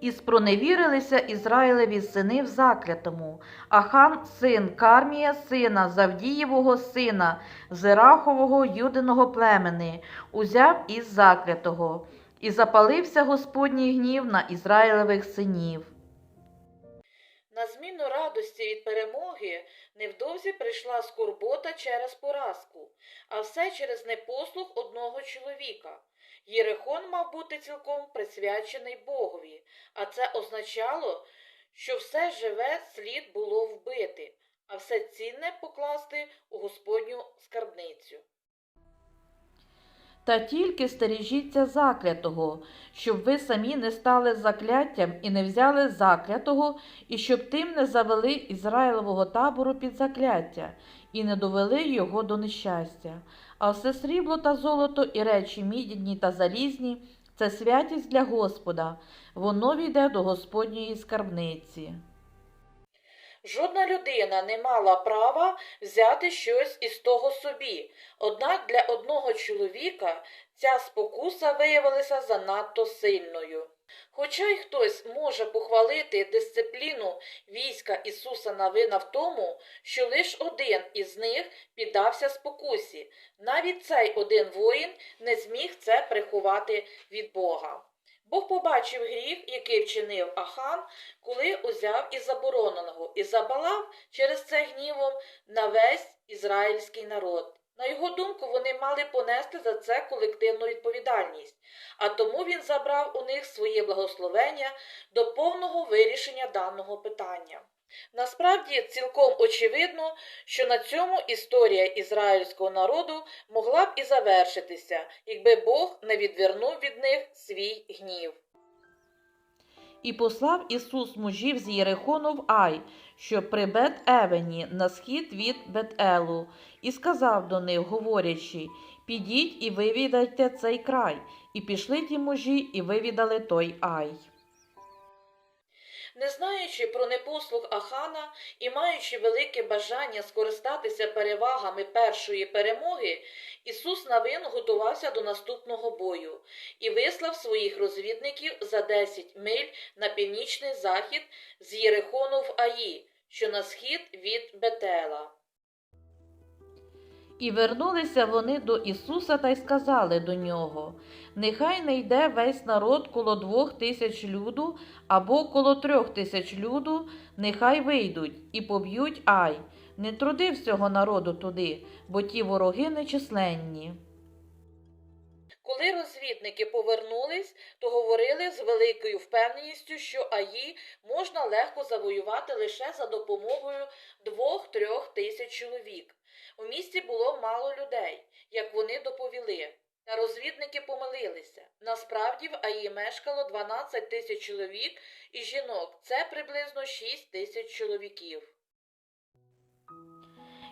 І спроневірилися Ізраїлеві сини в заклятому, Ахан син Кармія, сина Завдієвого сина, Зерахового юдиного племени, узяв із заклятого, і запалився Господній гнів на Ізраїлевих синів. На зміну радості від перемоги невдовзі прийшла скорбота через поразку, а все через непослух одного чоловіка. Єрихон мав бути цілком присвячений Богові, а це означало, що все живе слід було вбити, а все цінне покласти у Господню скарбницю. Та тільки стережіться заклятого, щоб ви самі не стали закляттям і не взяли заклятого, і щоб тим не завели Ізраїлового табору під закляття, і не довели його до нещастя. А все срібло та золото і речі мідні та залізні це святість для Господа, воно війде до Господньої скарбниці. Жодна людина не мала права взяти щось із того собі, однак для одного чоловіка ця спокуса виявилася занадто сильною. Хоча й хтось може похвалити дисципліну війська Ісуса Навина в тому, що лиш один із них піддався спокусі, навіть цей один воїн не зміг це приховати від Бога. Бог побачив гріх, який вчинив Ахан, коли узяв із забороненого і забалав через це гнівом на весь ізраїльський народ. На його думку, вони мали понести за це колективну відповідальність, а тому він забрав у них своє благословення до повного вирішення даного питання. Насправді цілком очевидно, що на цьому історія ізраїльського народу могла б і завершитися, якби Бог не відвернув від них свій гнів. І послав Ісус мужів з Єрихону в Ай, що при Бет-Евені на схід від Бет-Елу, і сказав до них, говорячи, підіть і вивідайте цей край, і пішли ті мужі, і вивідали той Ай. Не знаючи про непослух Ахана і маючи велике бажання скористатися перевагами першої перемоги, Ісус Навин готувався до наступного бою і вислав своїх розвідників за 10 миль на північний захід з Єрихону в Аї, що на схід від Бетела. І вернулися вони до Ісуса та й сказали до нього Нехай не йде весь народ коло двох тисяч люду або коло трьох тисяч люду, нехай вийдуть і поб'ють ай. Не труди всього народу туди, бо ті вороги нечисленні. Коли розвідники повернулись, то говорили з великою впевненістю, що Аї можна легко завоювати лише за допомогою двох-трьох тисяч чоловік. У місті було мало людей, як вони доповіли. Та розвідники помилилися. Насправді в АІ мешкало 12 тисяч чоловік і жінок. Це приблизно 6 тисяч чоловіків.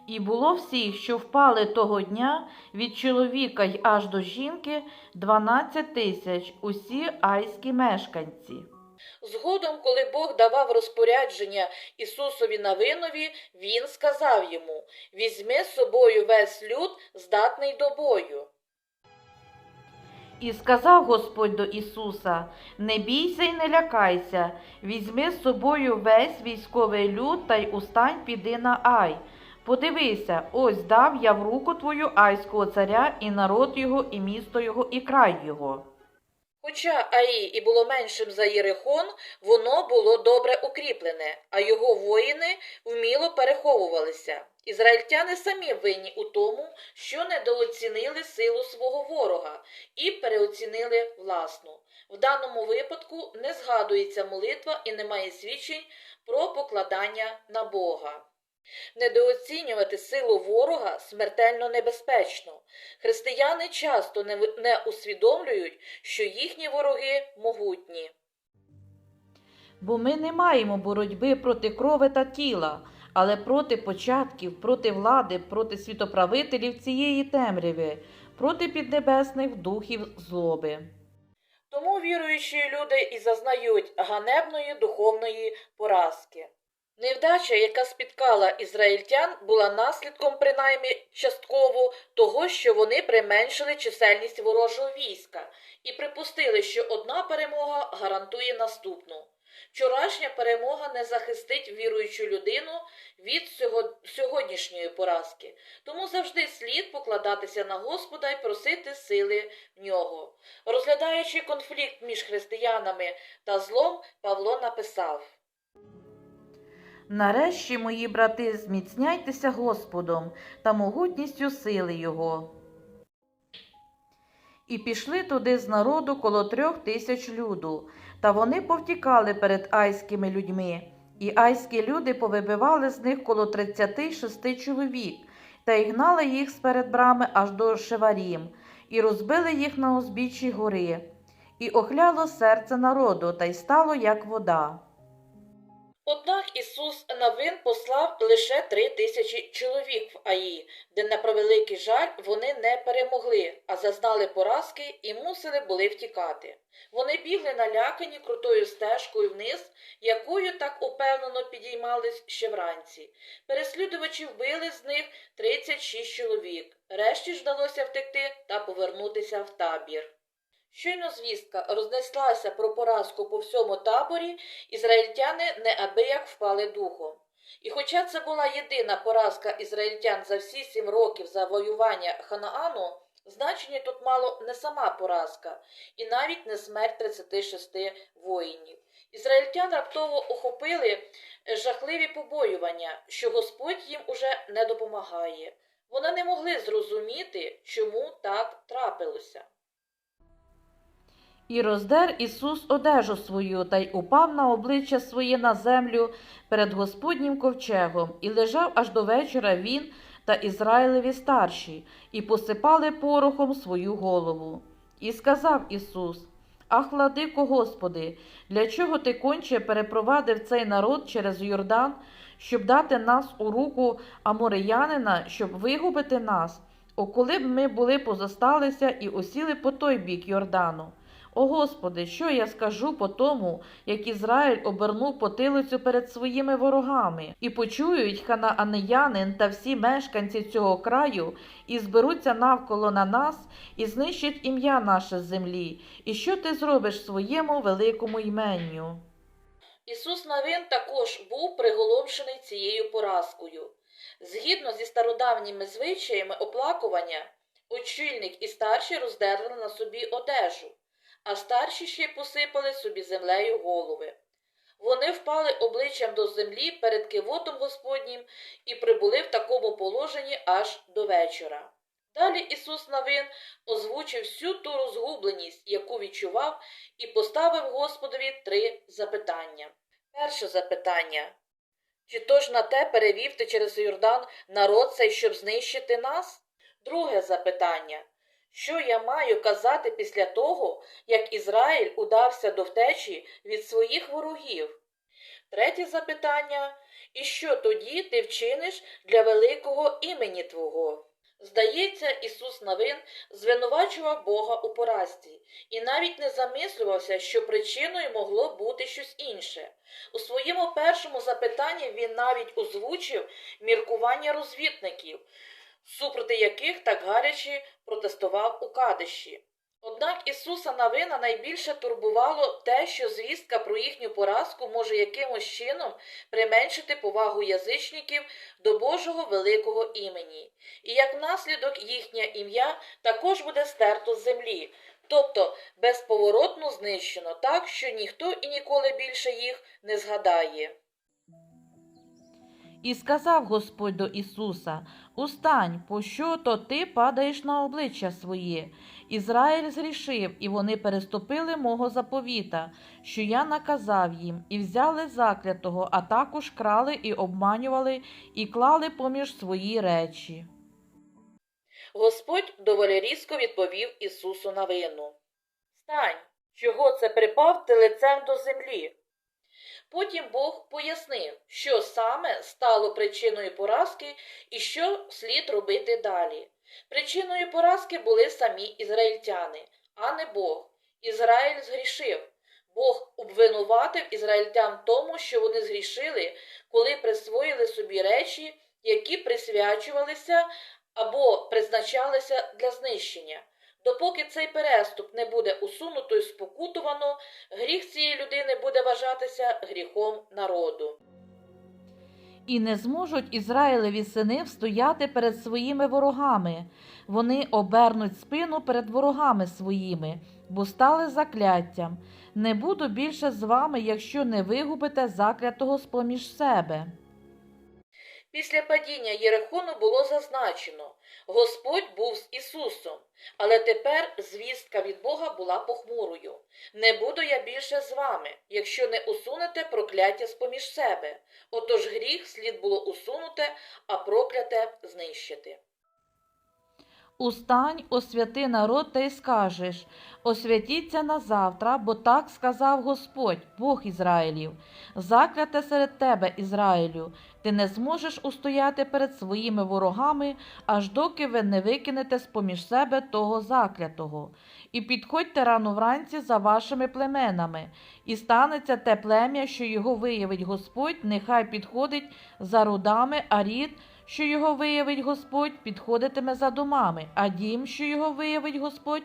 І було всіх, що впали того дня від чоловіка й аж до жінки 12 тисяч, усі айські мешканці. Згодом, коли Бог давав розпорядження Ісусові Навинові, він сказав йому: Візьми з собою весь люд, здатний до бою. І сказав Господь до Ісуса: Не бійся й не лякайся, візьми з собою весь військовий люд та й устань піди на Ай. Подивися, ось дав я в руку твою айського царя і народ його, і місто його, і край його. Хоча Аї і було меншим за Єрихон, воно було добре укріплене, а його воїни вміло переховувалися. Ізраїльтяни самі винні у тому, що недооцінили силу свого ворога і переоцінили власну. В даному випадку не згадується молитва і немає свідчень про покладання на Бога. Недооцінювати силу ворога смертельно небезпечно. Християни часто не, усвідомлюють, що їхні вороги могутні. Бо ми не маємо боротьби проти крови та тіла, але проти початків, проти влади, проти світоправителів цієї темряви, проти піднебесних духів злоби. Тому віруючі люди і зазнають ганебної духовної поразки. Невдача, яка спіткала ізраїльтян, була наслідком принаймні частково того, що вони применшили чисельність ворожого війська і припустили, що одна перемога гарантує наступну. Вчорашня перемога не захистить віруючу людину від сьогоднішньої поразки, тому завжди слід покладатися на Господа і просити сили в нього. Розглядаючи конфлікт між християнами та злом, Павло написав. Нарешті, мої брати, зміцняйтеся Господом та могутністю сили Його. І пішли туди з народу коло трьох тисяч люду, та вони повтікали перед айськими людьми, і айські люди повибивали з них коло тридцяти шести чоловік, та й гнали їх сперед брами аж до Шеварім, і розбили їх на узбіччі гори, і охляло серце народу, та й стало як вода. Однак Ісус Навин послав лише три тисячі чоловік в Аї, де на превеликий жаль вони не перемогли, а зазнали поразки і мусили були втікати. Вони бігли налякані крутою стежкою вниз, якою так упевнено підіймались ще вранці. Переслідувачі вбили з них 36 чоловік. Решті ж вдалося втекти та повернутися в табір. Щойно звістка рознеслася про поразку по всьому таборі, ізраїльтяни неабияк впали духом. І хоча це була єдина поразка ізраїльтян за всі сім років завоювання Ханаану, значення тут мало не сама поразка, і навіть не смерть 36 воїнів. Ізраїльтян раптово охопили е, жахливі побоювання, що Господь їм уже не допомагає. Вони не могли зрозуміти, чому так трапилося. І роздер Ісус одежу свою та й упав на обличчя своє на землю перед Господнім ковчегом, і лежав аж до вечора він та Ізраїлеві старші, і посипали порохом свою голову. І сказав Ісус: Ах, владико Господи, для чого ти конче перепровадив цей народ через Йордан, щоб дати нас у руку амореянина, щоб вигубити нас? О, коли б ми були позосталися і осіли по той бік Йордану. О Господи, що я скажу по тому, як Ізраїль обернув потилицю перед своїми ворогами, і почують ханаанеянин та всі мешканці цього краю, і зберуться навколо на нас, і знищать ім'я наше землі, і що ти зробиш своєму великому йменню? Ісус Навин також був приголомшений цією поразкою. Згідно зі стародавніми звичаями оплакування, очільник і старші роздерли на собі одежу а старші ще й посипали собі землею голови. Вони впали обличчям до землі перед кивотом Господнім і прибули в такому положенні аж до вечора. Далі Ісус Навин озвучив всю ту розгубленість, яку відчував, і поставив Господові три запитання. Перше запитання чи то ж на те перевів ти через Йордан народ цей, щоб знищити нас? Друге запитання що я маю казати після того, як Ізраїль удався до втечі від своїх ворогів? Третє запитання і що тоді ти вчиниш для великого імені Твого? Здається, Ісус Навин звинувачував Бога у поразці і навіть не замислювався, що причиною могло бути щось інше. У своєму першому запитанні він навіть озвучив міркування розвідників, супроти яких так гаряче протестував у Кадиші. Однак Ісуса Навина найбільше турбувало те, що звістка про їхню поразку може якимось чином применшити повагу язичників до Божого великого імені, і як наслідок їхнє ім'я також буде стерто з землі, тобто безповоротно знищено так, що ніхто і ніколи більше їх не згадає. І сказав Господь до Ісуса: Устань, пощо то ти падаєш на обличчя своє. Ізраїль згрішив, і вони переступили мого заповіта, що я наказав їм, і взяли заклятого, а також крали і обманювали, і клали поміж свої речі. Господь доволі різко відповів Ісусу на вину. Стань, чого це припав ти лицем до землі? Потім Бог пояснив, що саме стало причиною поразки і що слід робити далі. Причиною поразки були самі ізраїльтяни, а не Бог. Ізраїль згрішив. Бог обвинуватив ізраїльтян тому, що вони згрішили, коли присвоїли собі речі, які присвячувалися або призначалися для знищення. Допоки цей переступ не буде усунуто і спокутувано, гріх цієї людини буде вважатися гріхом народу. І не зможуть Ізраїлеві сини встояти перед своїми ворогами. Вони обернуть спину перед ворогами своїми, бо стали закляттям. Не буду більше з вами, якщо не вигубите заклятого з поміж себе. Після падіння Єрихону було зазначено Господь був з Ісусом, але тепер звістка від Бога була похмурою. Не буду я більше з вами, якщо не усунете прокляття з поміж себе. Отож гріх слід було усунути, а прокляте знищити. Устань, освяти народ та й скажеш освятіться на завтра, бо так сказав Господь, Бог Ізраїлів. Закляте серед тебе, Ізраїлю, ти не зможеш устояти перед своїми ворогами, аж доки ви не викинете з поміж себе того заклятого. І підходьте рано вранці за вашими племенами, і станеться те плем'я, що його виявить Господь, нехай підходить за рудами, а рід що його виявить Господь, підходитиме за домами, а дім, що його виявить Господь,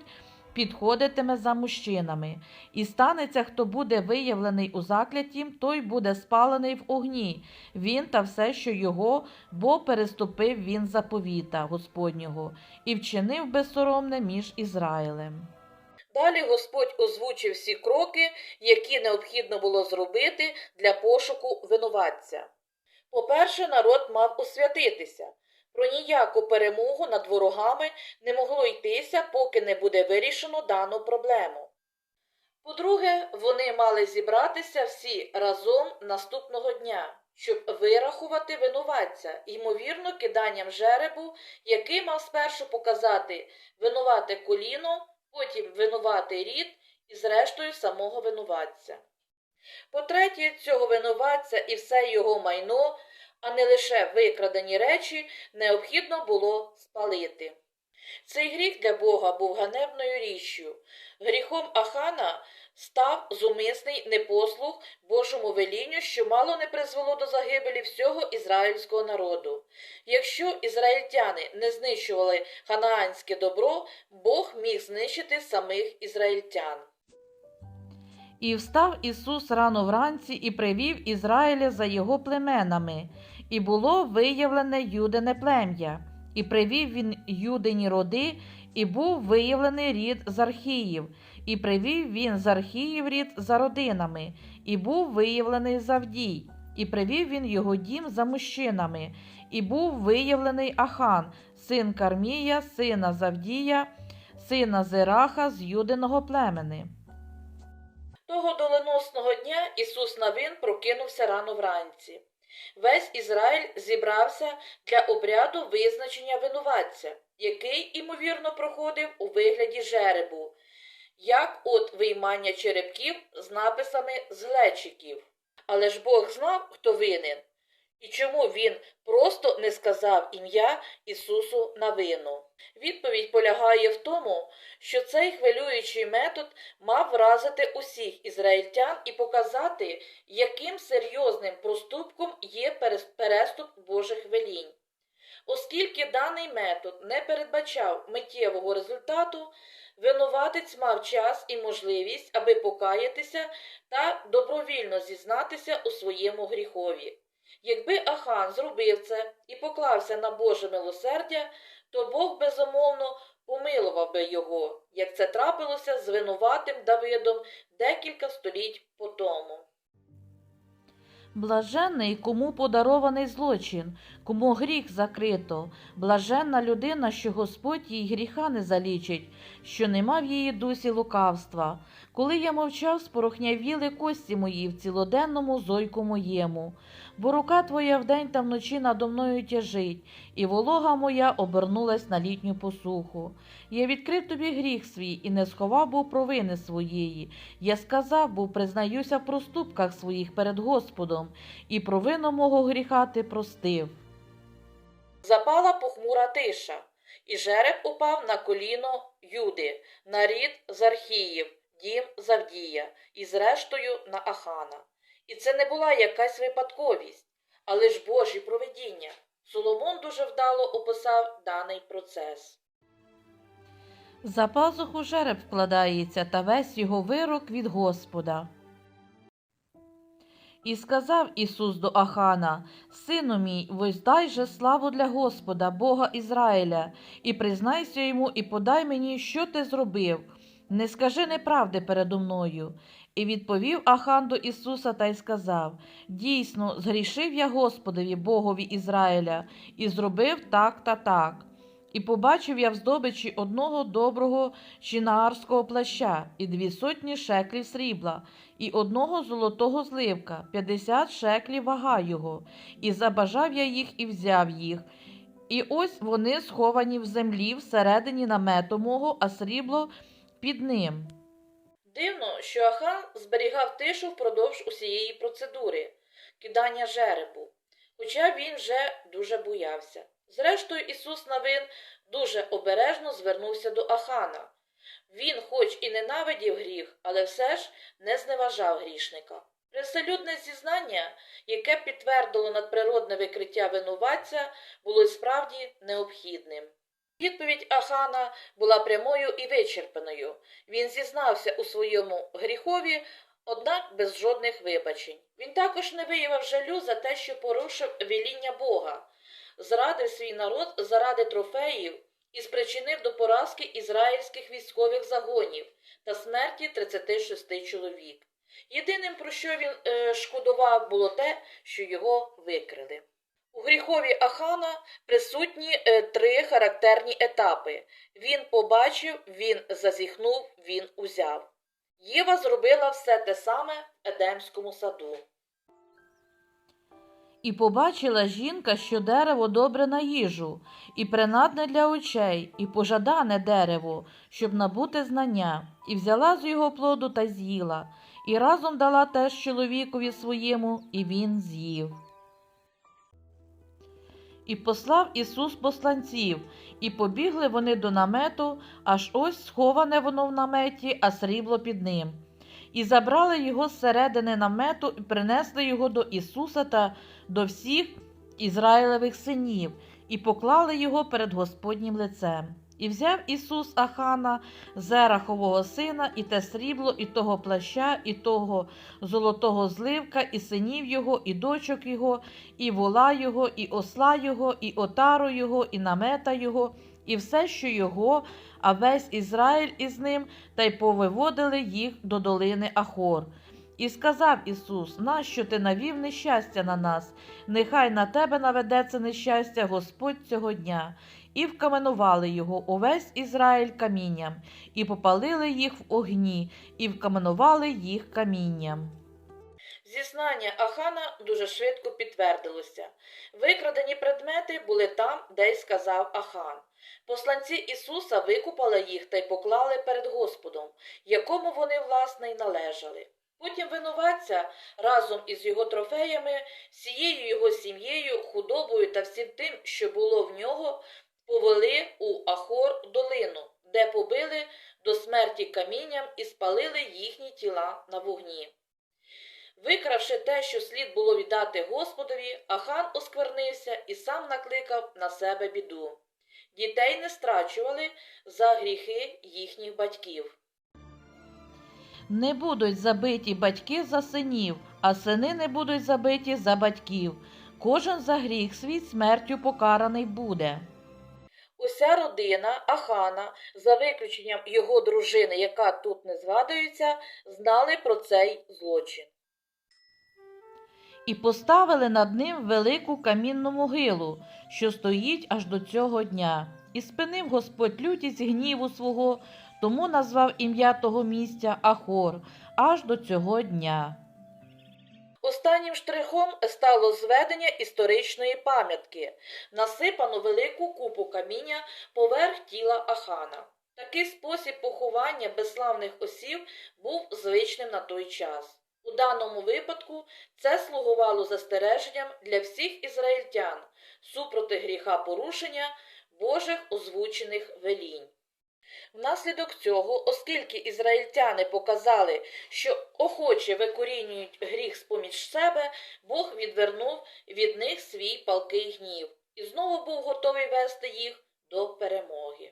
підходитиме за мужчинами. І станеться, хто буде виявлений у закляті, той буде спалений в огні, він та все, що його, бо переступив він заповіта Господнього, і вчинив безсоромне між Ізраїлем. Далі Господь озвучив всі кроки, які необхідно було зробити для пошуку винуватця. По-перше, народ мав освятитися. Про ніяку перемогу над ворогами не могло йтися, поки не буде вирішено дану проблему. По-друге, вони мали зібратися всі разом наступного дня, щоб вирахувати винуватця, ймовірно, киданням жеребу, який мав спершу показати винувате коліно, потім винуватий рід і, зрештою, самого винуватця. По-третє, цього винуватця і все його майно, а не лише викрадені речі, необхідно було спалити. Цей гріх для Бога був ганебною річчю. Гріхом Ахана став зумисний непослух Божому велінню, що мало не призвело до загибелі всього ізраїльського народу. Якщо ізраїльтяни не знищували ханаанське добро, Бог міг знищити самих ізраїльтян. І встав Ісус рано вранці і привів Ізраїля за його племенами, і було виявлене юдине плем'я, і привів він юдині роди, і був виявлений рід з архіїв, і привів він з архіїв рід за родинами, і був виявлений Завдій, і привів він його дім за мужчинами, і був виявлений Ахан, син Кармія, сина Завдія, сина Зераха з юдиного племени. Того доленосного дня Ісус Навин прокинувся рано вранці. Весь Ізраїль зібрався для обряду визначення винуватця, який, імовірно, проходив у вигляді жеребу, як от виймання черепків з написами з глечиків. Але ж Бог знав, хто винен, і чому він просто не сказав ім'я Ісусу на вину. Відповідь полягає в тому, що цей хвилюючий метод мав вразити усіх ізраїльтян і показати, яким серйозним проступком є переступ Божих велінь. Оскільки даний метод не передбачав миттєвого результату, винуватець мав час і можливість, аби покаятися та добровільно зізнатися у своєму гріхові. Якби Ахан зробив це і поклався на Боже милосердя, то Бог безумовно помилував би його, як це трапилося з винуватим Давидом декілька століть по тому. Блаженний, кому подарований злочин, кому гріх закрито, блаженна людина, що Господь їй гріха не залічить, що нема в її дусі лукавства. Коли я мовчав, спорохнявіли кості мої в цілоденному зойку моєму, бо рука твоя вдень та вночі надо мною тяжить, і волога моя обернулась на літню посуху. Я відкрив тобі гріх свій і не сховав був провини своєї. Я сказав був, признаюся в проступках своїх перед Господом, і провину мого гріха ти простив. Запала похмура тиша, і жереб упав на коліно Юди, на рід Зархіїв, дім Завдія, і зрештою на Ахана. І це не була якась випадковість, але ж Божі провидіння. Соломон дуже вдало описав даний процес. За пазуху жереб вкладається та весь його вирок від Господа. І сказав Ісус до Ахана, Сину мій, воздай же славу для Господа, Бога Ізраїля, і признайся йому, і подай мені, що ти зробив. Не скажи неправди передо мною. І відповів Ахан до Ісуса та й сказав: Дійсно, згрішив я Господові, Богові Ізраїля, і зробив так та так. І побачив я в здобичі одного доброго чинаарського плаща і дві сотні шеклів срібла, і одного золотого зливка, п'ятдесят шеклів вага його, і забажав я їх і взяв їх. І ось вони сховані в землі всередині намету мого, а срібло під ним. Дивно, що Ахан зберігав тишу впродовж усієї процедури кидання жеребу, хоча він вже дуже боявся. Зрештою, Ісус Навин дуже обережно звернувся до Ахана. Він, хоч і ненавидів гріх, але все ж не зневажав грішника. Привселюдне зізнання, яке підтвердило надприродне викриття винуватця, було справді необхідним. Відповідь Ахана була прямою і вичерпаною. Він зізнався у своєму гріхові, однак без жодних вибачень. Він також не виявив жалю за те, що порушив веління Бога, зрадив свій народ заради трофеїв і спричинив до поразки ізраїльських військових загонів та смерті 36 чоловік. Єдиним, про що він е, шкодував, було те, що його викрили. У гріхові Ахана присутні е, три характерні етапи. Він побачив, він зазіхнув, він узяв. Єва зробила все те саме в Едемському саду. І побачила жінка, що дерево добре на їжу, і принадне для очей, і пожадане дерево, щоб набути знання, і взяла з його плоду та з'їла, і разом дала теж чоловікові своєму, і він з'їв. І послав Ісус посланців, і побігли вони до намету, аж ось сховане воно в наметі, а срібло під ним. І забрали його зсередини намету і принесли його до Ісуса та до всіх Ізраїлевих синів, і поклали його перед Господнім лицем. І взяв Ісус Ахана, Зерахового сина, і те срібло, і того плаща, і того золотого зливка, і синів його, і дочок його, і вола його, і осла його, і отару його, і намета його, і все, що його, а весь Ізраїль із ним, та й повиводили їх до долини Ахор. І сказав Ісус, нащо ти навів нещастя на нас? Нехай на тебе наведеться нещастя Господь цього дня. І вкаменували його увесь Ізраїль камінням, і попалили їх в огні, і вкаменували їх камінням. Зізнання Ахана дуже швидко підтвердилося. Викрадені предмети були там, де й сказав Ахан. Посланці Ісуса викупали їх та й поклали перед Господом, якому вони, власне, й належали. Потім винуватця разом із його трофеями, всією його сім'єю, худобою та всім тим, що було в нього, повели у Ахор долину, де побили до смерті камінням і спалили їхні тіла на вогні. Викравши те, що слід було віддати Господові, Ахан осквернився і сам накликав на себе біду. Дітей не страчували за гріхи їхніх батьків. Не будуть забиті батьки за синів, а сини не будуть забиті за батьків. Кожен за гріх свій смертю покараний буде. Уся родина Ахана, за виключенням його дружини, яка тут не згадується, знали про цей злочин. І поставили над ним велику камінну могилу, що стоїть аж до цього дня. І спинив Господь лютість гніву свого, тому назвав ім'я того місця Ахор аж до цього дня. Останнім штрихом стало зведення історичної пам'ятки, насипано велику купу каміння поверх тіла Ахана. Такий спосіб поховання безславних осіб був звичним на той час. У даному випадку це слугувало застереженням для всіх ізраїльтян супроти гріха порушення Божих озвучених велінь. Внаслідок цього, оскільки ізраїльтяни показали, що охоче викорінюють гріх з-поміж себе, Бог відвернув від них свій палкий гнів і знову був готовий вести їх до перемоги.